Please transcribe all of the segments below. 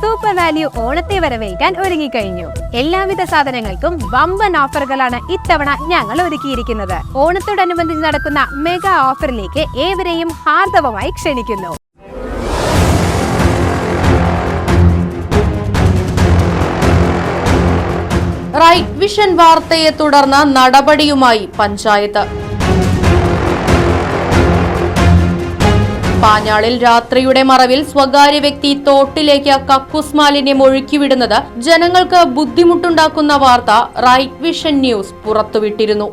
Super value ഓണത്തെ വരവേൽക്കാൻ ഒരുങ്ങിക്കഴിഞ്ഞു. എല്ലാവിധ സാധനങ്ങൾക്കും വമ്പൻ ഓഫറുകളാണ് ഇത്തവണ ഞങ്ങൾ ഒരുക്കിയിരിക്കുന്നത്. ഓണത്തോടനുബന്ധിച്ച് നടക്കുന്ന മെഗാ ഓഫറിലേക്ക് ഏവരെയും ഹാർദവമായി ക്ഷണിക്കുന്നു. റൈറ്റ് വിഷൻ വാർത്തയെ തുടർന്ന് നടപടിയുമായി പഞ്ചായത്ത്. പാഞ്ഞാളിൽ രാത്രിയുടെ മറവിൽ സ്വകാര്യ വ്യക്തി തോട്ടിലേക്ക് കക്കൂസ് മാലിന്യം ഒഴുക്കിവിടുന്നത് ജനങ്ങൾക്ക് ബുദ്ധിമുട്ടുണ്ടാക്കുന്ന വാർത്ത റൈറ്റ് വിഷൻ ന്യൂസ് പുറത്തുവിട്ടിരുന്നു.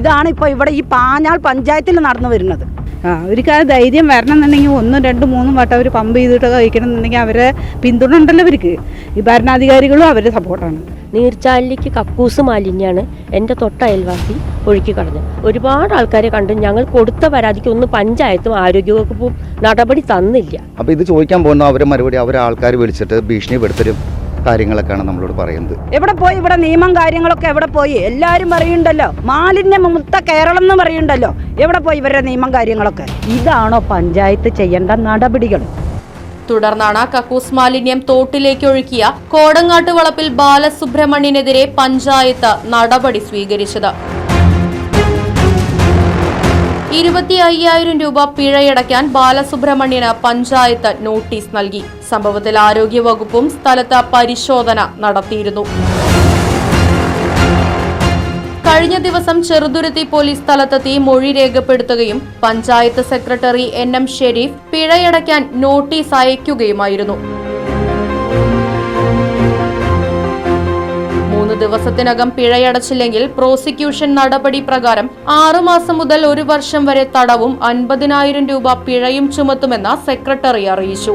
ഇതാണ് ഇപ്പോൾ ഇവിടെ ഈ പാഞ്ഞാൾ പഞ്ചായത്തിൽ നടന്നു വരുന്നത്. ആ അവർക്ക് ആ ധൈര്യം വരണം എന്നുണ്ടെങ്കിൽ ഒന്നും രണ്ടും മൂന്നും വട്ടം അവർ പമ്പ് ചെയ്തിട്ട് കഴിക്കണം എന്നുണ്ടെങ്കിൽ അവരെ പിന്തുണ ഉണ്ടല്ലോ അവർക്ക് ഈ ഭരണാധികാരികളും അവരെ സപ്പോർട്ടാണ്. നീർച്ചാലിലേക്ക് കക്കൂസ് മാലിന്യമാണ് എന്റെ തൊട്ട അയൽവാസി ഒഴുക്കി കളഞ്ഞു. ഒരുപാട് ആൾക്കാരെ കണ്ടു ഞങ്ങൾ കൊടുത്ത പരാതിക്ക് ഒന്നും പഞ്ചായത്തും ആരോഗ്യവകുപ്പും നടപടി തന്നില്ല. അപ്പോൾ ഇത് ചോദിക്കാൻ പോകുന്ന അവരെ മറുപടി അവരെ ആൾക്കാർ വിളിച്ചിട്ട് ഭീഷണിപ്പെടുത്തലും കാര്യങ്ങളൊക്കെയാണ് നമ്മളോട് പറയുന്നത്. എവിടെ പോയി? ഇവിടെ നിയമം കാര്യങ്ങളൊക്കെ എവിടെ പോയി? എല്ലാരും പറയുണ്ടല്ലോ മാലിന്യ മുത്ത കേരളം എന്ന് പറയുണ്ടല്ലോ എവിടെ പോയി ഇവരുടെ നിയമം കാര്യങ്ങളൊക്കെ? ഇതാണോ പഞ്ചായത്ത് ചെയ്യേണ്ട നടപടികൾ? തുടർന്നാണ് കക്കൂസ് മാലിന്യം തോട്ടിലേക്ക് ഒഴുക്കിയ കോടങ്ങാട്ട് വളപ്പിൽ ബാലസുബ്രഹ്മണ്യനെതിരെ പഞ്ചായത്ത് നടപടി സ്വീകരിച്ചത്. ഇരുപത്തി അയ്യായിരം രൂപ പിഴയടയ്ക്കാൻ ബാലസുബ്രഹ്മണ്യന് പഞ്ചായത്ത് നോട്ടീസ് നൽകി. സംഭവത്തിൽ ആരോഗ്യവകുപ്പും സ്ഥലത്ത് പരിശോധന നടത്തിയിരുന്നു. കഴിഞ്ഞ ദിവസം ചെറുതുരുത്തി പോലീസ് സ്ഥലത്തെത്തി മൊഴി രേഖപ്പെടുത്തുകയും panchayat secretary N M Sharif പിഴയടയ്ക്കാൻ notice അയക്കുകയുമായിരുന്നു മൂന്ന് ദിവസത്തിനകം പിഴയടച്ചില്ലെങ്കിൽ പ്രോസിക്യൂഷൻ നടപടി പ്രകാരം ആറുമാസം മുതൽ ഒരു വർഷം വരെ തടവും അൻപതിനായിരം രൂപ പിഴയും ചുമത്തുമെന്ന് സെക്രട്ടറി അറിയിച്ചു.